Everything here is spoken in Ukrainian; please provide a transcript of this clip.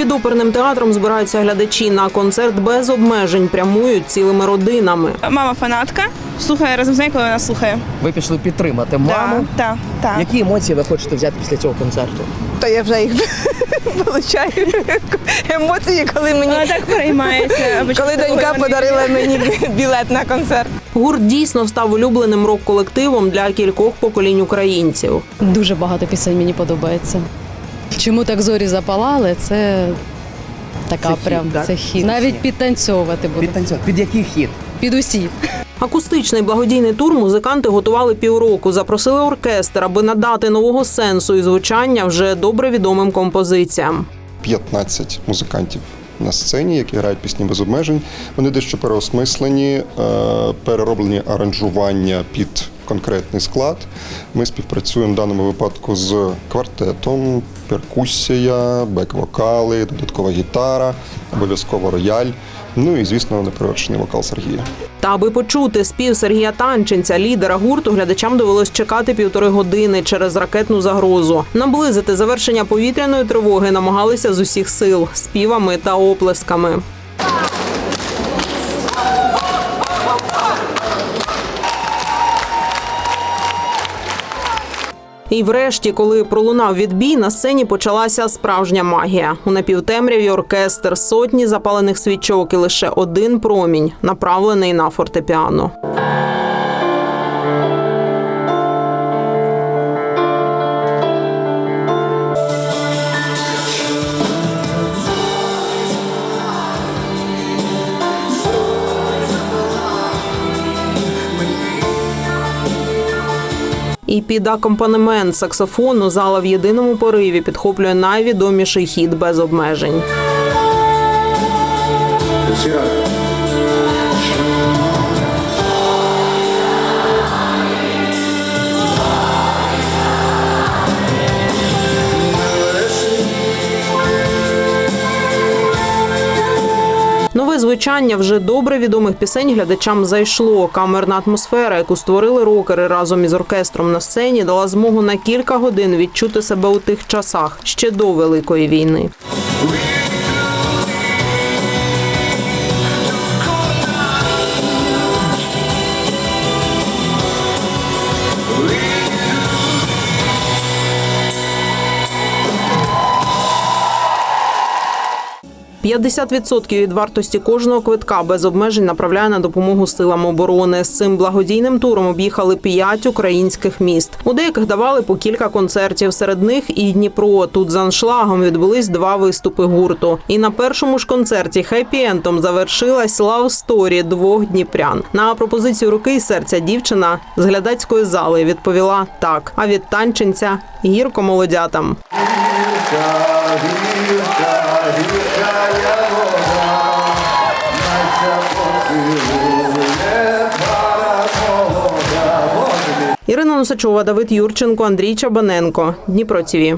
Під оперним театром збираються глядачі на концерт без обмежень, прямують цілими родинами. Мама фанатка, слухає разом з нею, коли вона слухає. Ви пішли підтримати маму. Так, так. Які емоції ви хочете взяти після цього концерту? То я вже їх получаю емоції, коли мені Вона так переймається. аби коли донька подарила мені білет на концерт. Гурт дійсно став улюбленим рок-колективом для кількох поколінь українців. Дуже багато пісень мені подобається. Чому так зорі запалали? Це така Це хіт, прям так? це хіт. Навіть підтанцьовувати буду. Під. Під який хід? Під усі. Акустичний благодійний тур музиканти готували півроку. Запросили оркестр, аби надати нового сенсу і звучання вже добре відомим композиціям. 15 музикантів на сцені, які грають пісні без обмежень. Вони дещо переосмислені, е, перероблені аранжування під конкретний склад. Ми співпрацюємо в даному випадку з квартетом, перкусія, бек-вокали, додаткова гітара, обов'язково рояль. Ну і звісно, неперевершений вокал Сергія. Та аби почути спів Сергія Танченця, лідера гурту, глядачам довелось чекати півтори години через ракетну загрозу. Наблизити завершення повітряної тривоги намагалися з усіх сил співами та оплесками. І врешті, коли пролунав відбій, на сцені почалася справжня магія. У напівтемряві оркестр, сотні запалених свічок і лише один промінь, направлений на фортепіано. І під акомпанемент саксофону зала в єдиному пориві підхоплює найвідоміший хід без обмежень. Звучання вже добре відомих пісень глядачам зайшло. Камерна атмосфера, яку створили рокери разом із оркестром на сцені, дала змогу на кілька годин відчути себе у тих часах ще до великої війни. – 50% від вартості кожного квитка без обмежень направляє на допомогу силам оборони. З цим благодійним туром об'їхали п'ять українських міст. У деяких давали по кілька концертів. Серед них і Дніпро. Тут за аншлагом відбулись два виступи гурту. І на першому ж концерті хеппі-ентом завершилась лав сторі двох дніпрян. На пропозицію руки і серця дівчина з глядацької зали відповіла так. А від танченця гірко молодятам. Ірина Носачова, Давид Юрченко, Андрій Чабаненко. Дніпро ТІВІ.